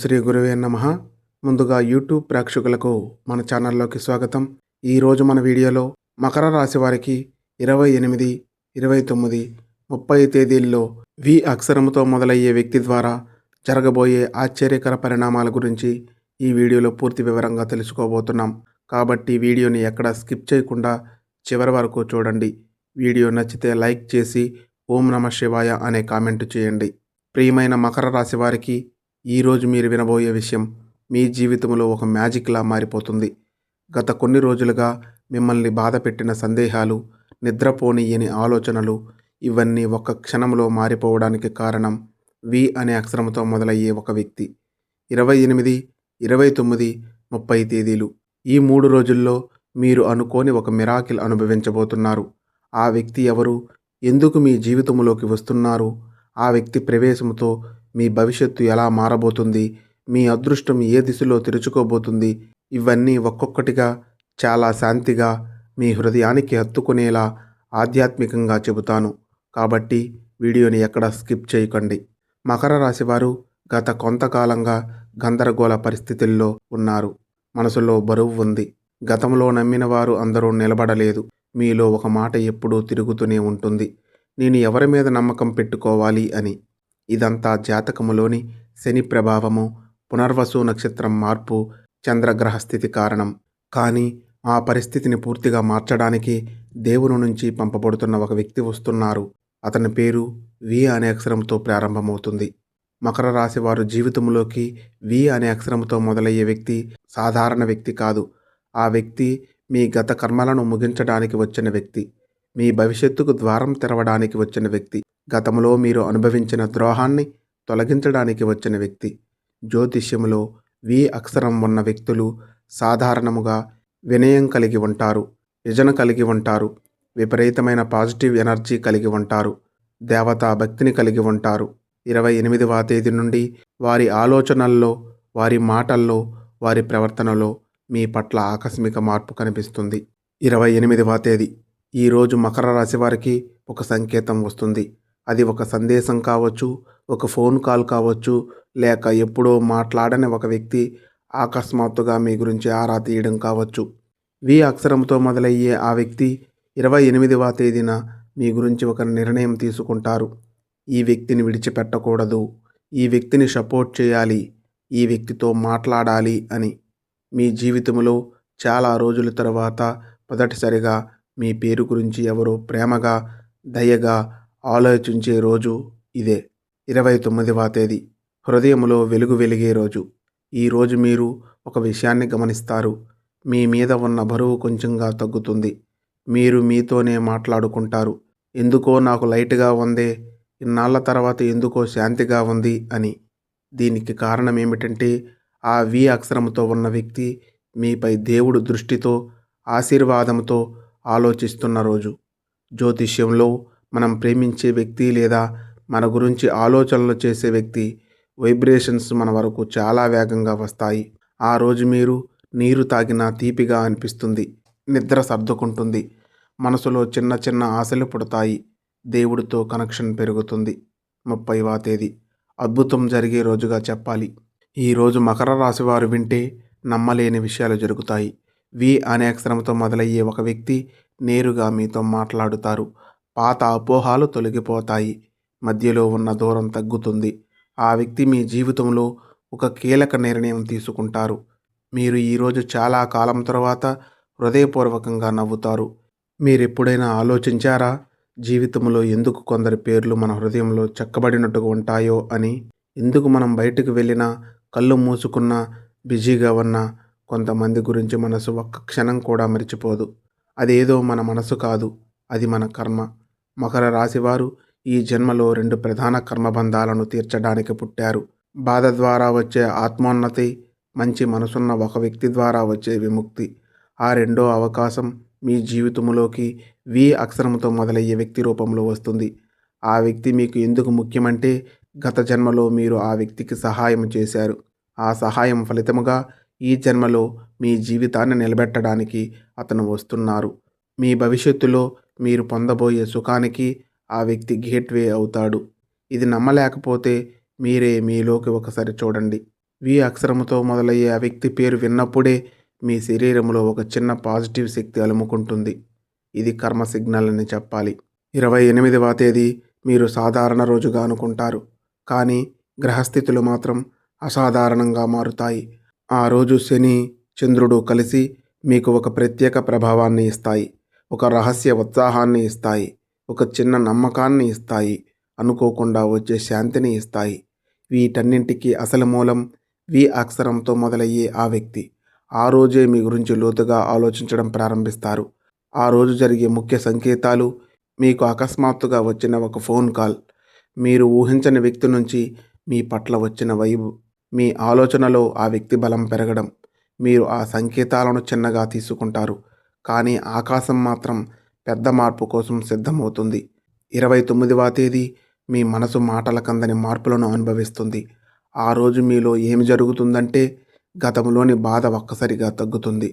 శ్రీ గురువే నమ. ముందుగా యూట్యూబ్ ప్రేక్షకులకు మన ఛానల్లోకి స్వాగతం. ఈరోజు మన వీడియోలో మకర రాశి వారికి ఇరవై ఎనిమిది ఇరవై తొమ్మిది ముప్పై తేదీల్లో వి అక్షరముతో మొదలయ్యే వ్యక్తి ద్వారా జరగబోయే ఆశ్చర్యకర పరిణామాల గురించి ఈ వీడియోలో పూర్తి వివరంగా తెలుసుకోబోతున్నాం. కాబట్టి వీడియోని ఎక్కడ స్కిప్ చేయకుండా చివరి వరకు చూడండి. వీడియో నచ్చితే లైక్ చేసి ఓం నమ శివాయ అనే కామెంట్ చేయండి. ప్రియమైన మకర రాశి వారికి ఈరోజు మీరు వినబోయే విషయం మీ జీవితంలో ఒక మ్యాజిక్లా మారిపోతుంది. గత కొన్ని రోజులుగా మిమ్మల్ని బాధ పెట్టిన సందేహాలు నిద్రపోనియని ఆలోచనలు ఇవన్నీ ఒక్క క్షణంలో మారిపోవడానికి కారణం వి అనే అక్షరంతో మొదలయ్యే ఒక వ్యక్తి. ఇరవై ఎనిమిది ఇరవై తొమ్మిది ముప్పై తేదీలు. ఈ మూడు రోజుల్లో మీరు అనుకోని ఒక మిరాకిల్ అనుభవించబోతున్నారు. ఆ వ్యక్తి ఎవరు? ఎందుకు మీ జీవితంలోకి వస్తున్నారు? ఆ వ్యక్తి ప్రవేశంతో మీ భవిష్యత్తు ఎలా మారబోతుంది? మీ అదృష్టం ఏ దిశలో తెరుచుకోబోతుంది? ఇవన్నీ ఒక్కొక్కటిగా చాలా శాంతిగా మీ హృదయానికి హత్తుకునేలా ఆధ్యాత్మికంగా చెబుతాను. కాబట్టి వీడియోని ఎక్కడ స్కిప్ చేయకండి. మకర రాశివారు గత కొంతకాలంగా గందరగోళ పరిస్థితుల్లో ఉన్నారు. మనసులో బరువు ఉంది. గతంలో నమ్మిన వారు అందరూ నిలబడలేదు. మీలో ఒక మాట ఎప్పుడూ తిరుగుతూనే ఉంటుంది. నేను ఎవరి మీద నమ్మకం పెట్టుకోవాలి అని. ఇదంతా జాతకములోని శని ప్రభావము పునర్వసు నక్షత్రం మార్పు చంద్రగ్రహ స్థితి కారణం. కానీ ఆ పరిస్థితిని పూర్తిగా మార్చడానికి దేవుని నుంచి పంపబడుతున్న ఒక వ్యక్తి వస్తున్నారు. అతని పేరు వి అనే అక్షరంతో ప్రారంభమవుతుంది. మకర రాశి వారు జీవితంలోకి వి అనే అక్షరంతో మొదలయ్యే వ్యక్తి సాధారణ వ్యక్తి కాదు. ఆ వ్యక్తి మీ గత కర్మలను ముగించడానికి వచ్చిన వ్యక్తి. మీ భవిష్యత్తుకు ద్వారం తెరవడానికి వచ్చిన వ్యక్తి. గతంలో మీరు అనుభవించిన ద్రోహాన్ని తొలగించడానికి వచ్చిన వ్యక్తి. జ్యోతిష్యములో వి అక్షరం ఉన్న వ్యక్తులు సాధారణముగా వినయం కలిగి ఉంటారు విజన కలిగి ఉంటారు విపరీతమైన పాజిటివ్ ఎనర్జీ కలిగి ఉంటారు దేవతా భక్తిని కలిగి ఉంటారు. ఇరవై ఎనిమిదవ తేదీ నుండి వారి ఆలోచనల్లో వారి మాటల్లో వారి ప్రవర్తనలో మీ పట్ల ఆకస్మిక మార్పు కనిపిస్తుంది. ఇరవై ఎనిమిదవ తేదీ. ఈరోజు మకర రాశి వారికి ఒక సంకేతం వస్తుంది. అది ఒక సందేశం కావచ్చు ఒక ఫోన్ కాల్ కావచ్చు లేక ఎప్పుడో మాట్లాడని ఒక వ్యక్తి అకస్మాత్తుగా మీ గురించి ఆరా తీయడం కావచ్చు. వి అక్షరంతో మొదలయ్యే ఆ వ్యక్తి ఇరవై ఎనిమిదవ తేదీన మీ గురించి ఒక నిర్ణయం తీసుకుంటారు. ఈ వ్యక్తిని విడిచిపెట్టకూడదు. ఈ వ్యక్తిని సపోర్ట్ చేయాలి. ఈ వ్యక్తితో మాట్లాడాలి అని. మీ జీవితంలో చాలా రోజుల తర్వాత మొదటిసారిగా మీ పేరు గురించి ఎవరో ప్రేమగా దయగా ఆలోచించే రోజు ఇదే. ఇరవై తొమ్మిదవ తేదీ. హృదయంలో వెలుగు వెలిగే రోజు. ఈ రోజు మీరు ఒక విషయాన్ని గమనిస్తారు. మీ మీద ఉన్న బరువు కొంచెంగా తగ్గుతుంది. మీరు మీతోనే మాట్లాడుకుంటారు. ఎందుకో నాకు లైట్గా ఉందే. ఇన్నాళ్ళ తర్వాత ఎందుకో శాంతిగా ఉంది అని. దీనికి కారణం ఏమిటంటే ఆ వి అక్షరంతో ఉన్న వ్యక్తి మీపై దేవుడు దృష్టితో ఆశీర్వాదంతో ఆలోచిస్తున్న రోజు. జ్యోతిష్యంలో మనం ప్రేమించే వ్యక్తి లేదా మన గురించి ఆలోచనలు చేసే వ్యక్తి వైబ్రేషన్స్ మన వరకు చాలా వేగంగా వస్తాయి. ఆ రోజు మీరు నీరు తాగినా తీపిగా అనిపిస్తుంది. నిద్ర సర్దుకుంటుంది. మనసులో చిన్న చిన్న ఆశలు పుడతాయి. దేవుడితో కనెక్షన్ పెరుగుతుంది. ముప్పైవ తేదీ. అద్భుతం జరిగే రోజుగా చెప్పాలి. ఈరోజు మకర రాశి వారు వింటే నమ్మలేని విషయాలు జరుగుతాయి. వి అనే అక్షరంతో మొదలయ్యే ఒక వ్యక్తి నేరుగా మీతో మాట్లాడుతారు. పాత అపోహాలు తొలగిపోతాయి. మధ్యలో ఉన్న దూరం తగ్గుతుంది. ఆ వ్యక్తి మీ జీవితంలో ఒక కీలక నిర్ణయం తీసుకుంటారు. మీరు ఈరోజు చాలా కాలం తర్వాత హృదయపూర్వకంగా నవ్వుతారు. మీరు ఎప్పుడైనా ఆలోచించారా? జీవితంలో ఎందుకు కొందరి పేర్లు మన హృదయంలో చెక్కబడినట్టుగా ఉంటాయో అని? ఎందుకు మనం బయటకు వెళ్ళినా కళ్ళు మూసుకున్నా బిజీగా ఉన్నా కొంతమంది గురించి మనసు ఒక్క క్షణం కూడా మర్చిపోదు. అదేదో మన మనసు కాదు అది మన కర్మ. మకర రాశివారు ఈ జన్మలో రెండు ప్రధాన కర్మబంధాలను తీర్చడానికి పుట్టారు. బాధ ద్వారా వచ్చే ఆత్మోన్నతి మంచి మనసున్న ఒక వ్యక్తి ద్వారా వచ్చే విముక్తి. ఆ రెండో అవకాశం మీ జీవితంలోకి వి అక్షరంతో మొదలయ్యే వ్యక్తి రూపంలో వస్తుంది. ఆ వ్యక్తి మీకు ఎందుకు ముఖ్యమంటే గత జన్మలో మీరు ఆ వ్యక్తికి సహాయం చేశారు. ఆ సహాయం ఫలితముగా ఈ జన్మలో మీ జీవితాన్ని నిలబెట్టడానికి అతను వస్తున్నారు. మీ భవిష్యత్తులో మీరు పొందబోయే సుఖానికి ఆ వ్యక్తి గేట్వే అవుతాడు. ఇది నమ్మలేకపోతే మీరే మీలోకి ఒకసారి చూడండి. వి అక్షరముతో మొదలయ్యే ఆ వ్యక్తి పేరు విన్నప్పుడే మీ శరీరంలో ఒక చిన్న పాజిటివ్ శక్తి అలుముకుంటుంది. ఇది కర్మ సిగ్నల్ అని చెప్పాలి. ఇరవై ఎనిమిదవ తేదీ మీరు సాధారణ రోజుగా అనుకుంటారు. కానీ గ్రహస్థితులు మాత్రం అసాధారణంగా మారుతాయి. ఆ రోజు శని చంద్రుడు కలిసి మీకు ఒక ప్రత్యేక ప్రభావాన్ని ఇస్తాయి ఒక రహస్య ఉత్సాహాన్ని ఇస్తాయి ఒక చిన్న నమ్మకాన్ని ఇస్తాయి అనుకోకుండా వచ్చే శాంతిని ఇస్తాయి. వీటన్నింటికి అసలు మూలం వి అక్షరంతో మొదలయ్యే ఆ వ్యక్తి. ఆ రోజే మీ గురించి లోతుగా ఆలోచించడం ప్రారంభిస్తారు. ఆ రోజు జరిగే ముఖ్య సంకేతాలు మీకు అకస్మాత్తుగా వచ్చిన ఒక ఫోన్ కాల్ మీరు ఊహించని వ్యక్తి నుంచి మీ పట్ల వచ్చిన వైబు మీ ఆలోచనలో ఆ వ్యక్తి బలం పెరగడం మీరు ఆ సంకేతాలను చిన్నగా తీసుకుంటారు. కానీ ఆకాశం మాత్రం పెద్ద మార్పు కోసం సిద్ధమవుతుంది. ఇరవై తొమ్మిదవ తేదీ మీ మనసు మాటల కందని మార్పులను అనుభవిస్తుంది. ఆ రోజు మీలో ఏమి జరుగుతుందంటే గతంలోని బాధ ఒక్కసారిగా తగ్గుతుంది.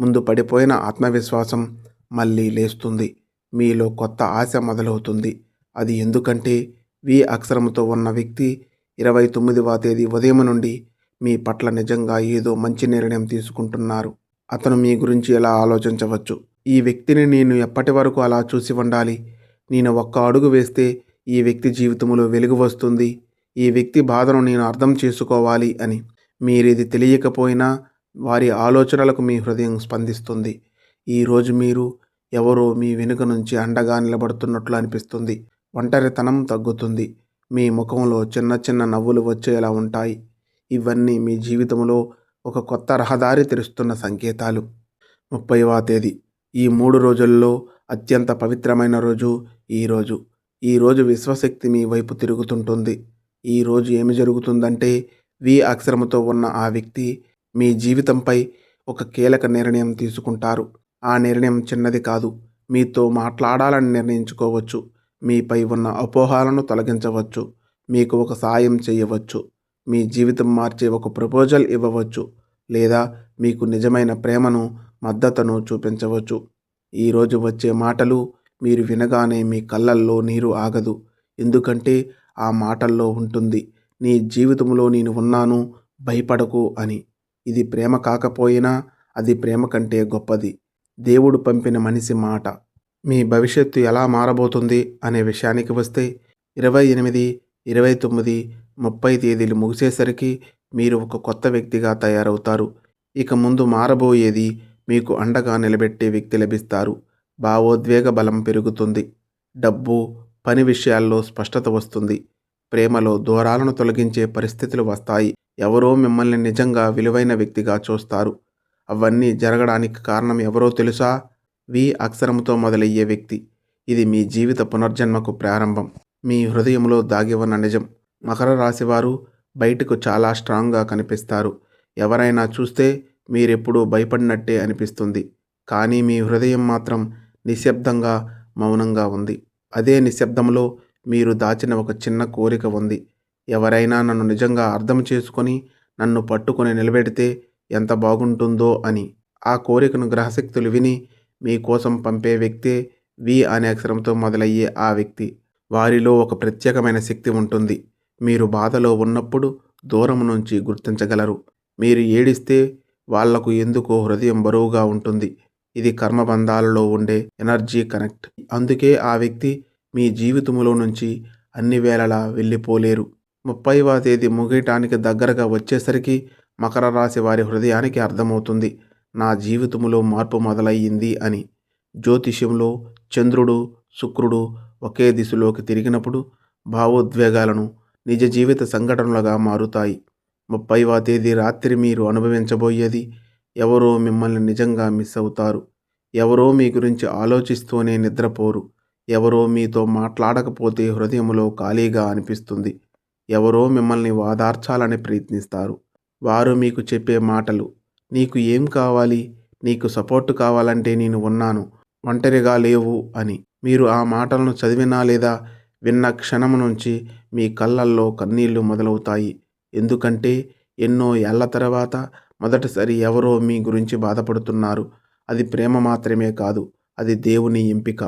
ముందు పడిపోయిన ఆత్మవిశ్వాసం మళ్ళీ లేస్తుంది. మీలో కొత్త ఆశ మొదలవుతుంది. అది ఎందుకంటే వి అక్షరంతో ఉన్న వ్యక్తి ఇరవై తొమ్మిదవ తేదీ ఉదయం నుండి మీ పట్ల నిజంగా ఏదో మంచి నిర్ణయం తీసుకుంటున్నారు. అతను మీ గురించి ఎలా ఆలోచించవచ్చు? ఈ వ్యక్తిని నేను ఎప్పటి వరకు అలా చూసి ఉండాలి? నేను ఒక్క అడుగు వేస్తే ఈ వ్యక్తి జీవితంలో వెలుగు వస్తుంది. ఈ వ్యక్తి బాధను నేను అర్థం చేసుకోవాలి అని. మీరిది తెలియకపోయినా వారి ఆలోచనలకు మీ హృదయం స్పందిస్తుంది. ఈరోజు మీరు ఎవరో మీ వెనుక నుంచి అండగా నిలబడుతున్నట్లు అనిపిస్తుంది. ఒంటరితనం తగ్గుతుంది. మీ ముఖంలో చిన్న చిన్న నవ్వులు వచ్చేలా ఉంటాయి. ఇవన్నీ మీ జీవితంలో ఒక కొత్త రహదారి తెరుస్తున్న సంకేతాలు. ముప్పైవ తేదీ. ఈ మూడు రోజుల్లో అత్యంత పవిత్రమైన రోజు ఈరోజు ఈరోజు విశ్వశక్తి మీ వైపు తిరుగుతుంటుంది. ఈరోజు ఏమి జరుగుతుందంటే వి అక్షరముతో ఉన్న ఆ వ్యక్తి మీ జీవితంపై ఒక కీలక నిర్ణయం తీసుకుంటారు. ఆ నిర్ణయం చిన్నది కాదు. మీతో మాట్లాడాలని నిర్ణయించుకోవచ్చు. మీపై ఉన్న అపోహాలను తొలగించవచ్చు. మీకు ఒక సాయం చేయవచ్చు. మీ జీవితం మార్చే ఒక ప్రపోజల్ ఇవ్వవచ్చు. లేదా మీకు నిజమైన ప్రేమను మద్దతును చూపించవచ్చు. ఈరోజు వచ్చే మాటలు మీరు వినగానే మీ కళ్ళల్లో నీరు ఆగదు. ఎందుకంటే ఆ మాటల్లో ఉంటుంది నీ జీవితంలో నేను ఉన్నాను భయపడకు అని. ఇది ప్రేమ కాకపోయినా అది ప్రేమ కంటే గొప్పది. దేవుడు పంపిన మనిషి మాట. మీ భవిష్యత్తు ఎలా మారబోతుంది అనే విషయానికి వస్తే ఇరవై ఎనిమిది ఇరవై తొమ్మిది ముప్పై తేదీలు ముగిసేసరికి మీరు ఒక కొత్త వ్యక్తిగా తయారవుతారు. ఇక ముందు మారబోయేది మీకు అండగా నిలబెట్టే వ్యక్తి లభిస్తారు. భావోద్వేగ బలం పెరుగుతుంది. డబ్బు పని విషయాల్లో స్పష్టత వస్తుంది. ప్రేమలో దూరాలను తొలగించే పరిస్థితులు వస్తాయి. ఎవరో మిమ్మల్ని నిజంగా విలువైన వ్యక్తిగా చూస్తారు. అవన్నీ జరగడానికి కారణం ఎవరో తెలుసా? వి అక్షరంతో మొదలయ్యే వ్యక్తి. ఇది మీ జీవిత పునర్జన్మకు ప్రారంభం. మీ హృదయంలో దాగి ఉన్న నిజం. మకర రాశివారు బయటకు చాలా స్ట్రాంగ్గా కనిపిస్తారు. ఎవరైనా చూస్తే మీరెప్పుడూ భయపడినట్టే అనిపిస్తుంది. కానీ మీ హృదయం మాత్రం నిశ్శబ్దంగా మౌనంగా ఉంది. అదే నిశ్శబ్దంలో మీరు దాచిన ఒక చిన్న కోరిక ఉంది. ఎవరైనా నన్ను నిజంగా అర్థం చేసుకొని నన్ను పట్టుకొని నిలబెడితే ఎంత బాగుంటుందో అని. ఆ కోరికను గ్రహశక్తులు విని మీకోసం పంపే వ్యక్తే వి అనే అక్షరంతో మొదలయ్యే ఆ వ్యక్తి. వారిలో ఒక ప్రత్యేకమైన శక్తి ఉంటుంది. మీరు బాధలో ఉన్నప్పుడు దూరం నుంచి గుర్తించగలరు. మీరు ఏడిస్తే వాళ్ళకు ఎందుకో హృదయం బరువుగా ఉంటుంది. ఇది కర్మబంధాలలో ఉండే ఎనర్జీ కనెక్ట్. అందుకే ఆ వ్యక్తి మీ జీవితంలో నుంచి అన్ని వేళలా వెళ్ళిపోలేరు. ముప్పైవ తేదీ ముగియటానికి దగ్గరగా వచ్చేసరికి మకర రాశి వారి హృదయానికి అర్థమవుతుంది. నా జీవితంలో మార్పు మొదలయ్యింది అని. జ్యోతిష్యంలో చంద్రుడు శుక్రుడు ఒకే దిశలోకి తిరిగినప్పుడు భావోద్వేగాలను నిజ జీవిత సంఘటనలుగా మారుతాయి. ముప్పైవ తేదీ రాత్రి మీరు అనుభవించబోయేది ఎవరో మిమ్మల్ని నిజంగా మిస్ అవుతారు. ఎవరో మీ గురించి ఆలోచిస్తూనే నిద్రపోరు. ఎవరో మీతో మాట్లాడకపోతే హృదయంలో ఖాళీగా అనిపిస్తుంది. ఎవరో మిమ్మల్ని వాదార్చాలని ప్రయత్నిస్తారు. వారు మీకు చెప్పే మాటలు నీకు ఏం కావాలి? నీకు సపోర్టు కావాలంటే నేను ఉన్నాను. ఒంటరిగా లేవు అని. మీరు ఆ మాటలను చదివినా లేదా విన్న క్షణం నుంచి మీ కళ్ళల్లో కన్నీళ్ళు మొదలవుతాయి. ఎందుకంటే ఎన్నో ఏళ్ళ తర్వాత మొదటిసారి ఎవరో మీ గురించి బాధపడుతున్నారు. అది ప్రేమ మాత్రమే కాదు అది దేవుని ఎంపిక.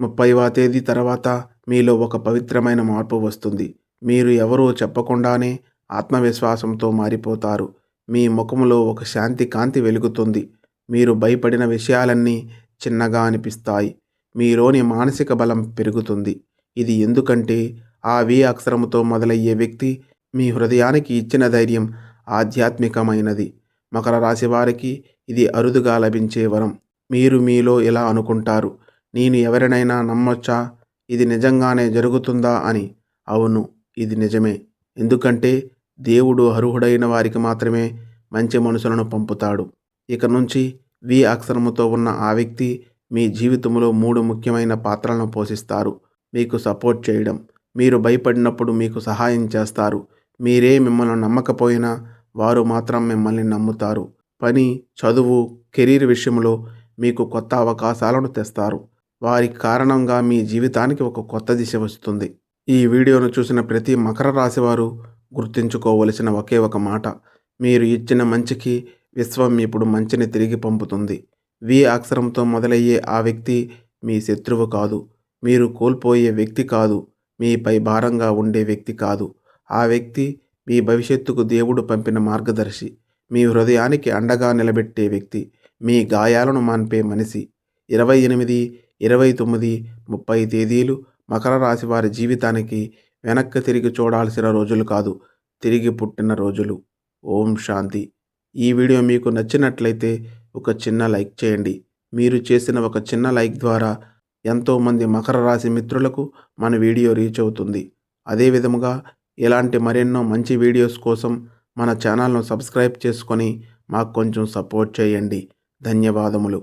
ముప్పైవ తేదీ తర్వాత మీలో ఒక పవిత్రమైన మార్పు వస్తుంది. మీరు ఎవరో చెప్పకుండానే ఆత్మవిశ్వాసంతో మారిపోతారు. మీ ముఖములో ఒక శాంతి కాంతి వెలుగుతుంది. మీరు భయపడిన విషయాలన్నీ చిన్నగా అనిపిస్తాయి. మీలోని మానసిక బలం పెరుగుతుంది. ఇది ఎందుకంటే ఆ వి అక్షరముతో మొదలయ్యే వ్యక్తి మీ హృదయానికి ఇచ్చిన ధైర్యం ఆధ్యాత్మికమైనది. మకర రాశి వారికి ఇది అరుదుగా లభించే వరం. మీరు మీలో ఇలా అనుకుంటారు? నేను ఎవరినైనా నమ్మొచ్చా? ఇది నిజంగానే జరుగుతుందా అని? అవును ఇది నిజమే. ఎందుకంటే దేవుడు అర్హుడైన వారికి మాత్రమే మంచి మనుషులను పంపుతాడు. ఇక నుంచి వి అక్షరముతో ఉన్న ఆ వ్యక్తి మీ జీవితంలో మూడు ముఖ్యమైన పాత్రలను పోషిస్తారు. మీకు సపోర్ట్ చేయడం మీరు భయపడినప్పుడు మీకు సహాయం చేస్తారు. మీరే మిమ్మల్ని నమ్మకపోయినా వారు మాత్రం మిమ్మల్ని నమ్ముతారు. పని చదువు కెరీర్ విషయంలో మీకు కొత్త అవకాశాలను తెస్తారు. వారి కారణంగా మీ జీవితానికి ఒక కొత్త దిశ వస్తుంది. ఈ వీడియోను చూసిన ప్రతి మకర రాశివారు గుర్తుంచుకోవలసిన ఒకే ఒక మాట. మీరు ఇచ్చిన మంచికి విశ్వం ఇప్పుడు మంచిని తిరిగి పంపుతుంది. వి అక్షరంతో మొదలయ్యే ఆ వ్యక్తి మీ శత్రువు కాదు. మీరు కోల్పోయే వ్యక్తి కాదు. మీపై భారంగా ఉండే వ్యక్తి కాదు. ఆ వ్యక్తి మీ భవిష్యత్తుకు దేవుడు పంపిన మార్గదర్శి. మీ హృదయానికి అండగా నిలబెట్టే వ్యక్తి. మీ గాయాలను మాన్పే మనిషి. ఇరవై ఎనిమిది ఇరవై తొమ్మిది ముప్పై తేదీలు మకర రాశి వారి జీవితానికి వెనక్కి తిరిగి చూడాల్సిన రోజులు కాదు తిరిగి పుట్టిన రోజులు. ఓం శాంతి. ఈ వీడియో మీకు నచ్చినట్లయితే ఒక చిన్న లైక్ చేయండి. మీరు చేసిన ఒక చిన్న లైక్ ద్వారా ఎంతోమంది మకర రాశి మిత్రులకు మన వీడియో రీచ్ అవుతుంది. అదేవిధముగా ఇలాంటి మరెన్నో మంచి వీడియోస్ కోసం మన ఛానల్ను సబ్స్క్రైబ్ చేసుకొని మాకు కొంచెం సపోర్ట్ చేయండి. ధన్యవాదములు.